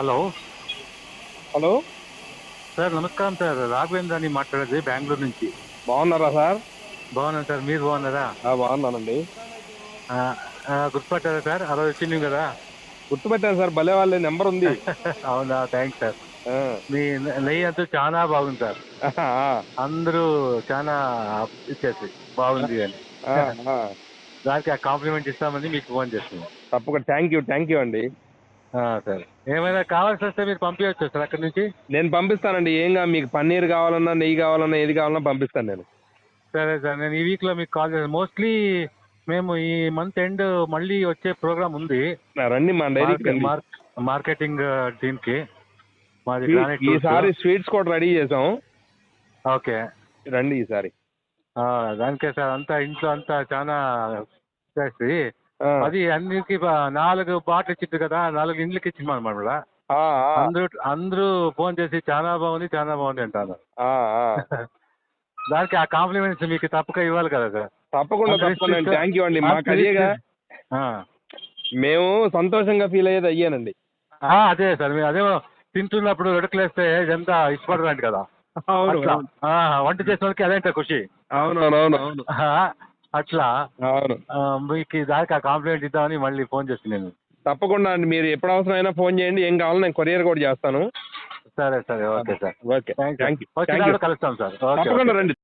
Hello hello sir నమస్కారం sir Raghavendra అని మాట్లాడేది బెంగళూరు నుంచి. బాగున్నారా సార్? బాగున్నాను సార్ మీరు బాగున్నారా? బాగున్నానండి. గుర్తుపట్టారా సార్ రోజు వచ్చింది కదా? గుర్తుపెట్టాను సార్. భలే వాళ్ళ నెంబర్ ఉంది. అవునా? థ్యాంక్స్ సార్ మీ నెయ్యి అంతా చాలా బాగుంది సార్ అందరూ చాలా ఇచ్చేసి బాగుంది అని. దానికి ఆ కాంప్లిమెంట్ ఇస్తామని మీకు ఫోన్ చేస్తున్నాం తప్పకుండా. థ్యాంక్ యూ థ్యాంక్ యూ అండి. సరే. ఏమైనా కావాల్సి వస్తే మీరు పంపించవచ్చు సార్ అక్కడి నుంచి? నేను పంపిస్తానండి. ఏం కాదు మీకు పన్నీర్ కావాలన్నా నెయ్యి కావాలన్నా ఏది కావాలన్నా పంపిస్తాను నేను. సరే సార్ నేను ఈ వీక్లో మీకు కాల్ చేస్తాను. మోస్ట్లీ మేము ఈ మంత్ ఎండ్ మళ్ళీ వచ్చే ప్రోగ్రామ్ ఉంది. రండి మా డైరీకి మార్కెటింగ్ దీనికి. మాది ఈసారి స్వీట్స్ కూడా రెడీ చేసాం. ఓకే. రండి ఈసారి. ఆ, దానికే సార్ అంతా ఇంట్లో అంతా చాలా చేసి అది అన్నిటికి బా- నాలుగు బాటిల్ ఇచ్చింది కదా నాలుగు ఇండ్లకి ఇచ్చింది అనమాట అందరూ అందరూ ఫోన్ చేసి చాలా బాగుంది చాలా బాగుంది అంటారు. దానికి ఆ కాంప్లిమెంట్స్ మీకు తప్పక ఇవ్వాలి కదా సార్. తప్పకుండా థ్యాంక్ యూ అండి. మాకు అదేగా. మేము సంతోషంగా ఫీల్ అయ్యేది అయ్యానండి. అదే సార్. మీరు అదే తింటున్నప్పుడు రెడకలేస్తే ఎంత ఇష్టపడరండి కదా. అవును వంట చేసిన వాళ్ళకి అదేంట ఖుషి అవును అవును అవును ఆ, అట్లా మీకు దానికి ఆ కాంప్లిమెంట్ ఇద్దామని మళ్ళీ ఫోన్ చేసి నేను. తప్పకుండా అండి. మీరు ఎప్పుడు అవసరమైనా ఫోన్ చేయండి. ఏం కావాలో నేను కొరియర్ కూడా చేస్తాను. సరే సరే. Okay sir. Okay. Thank you కలుస్తాం సార్. తప్పకుండా. రండి.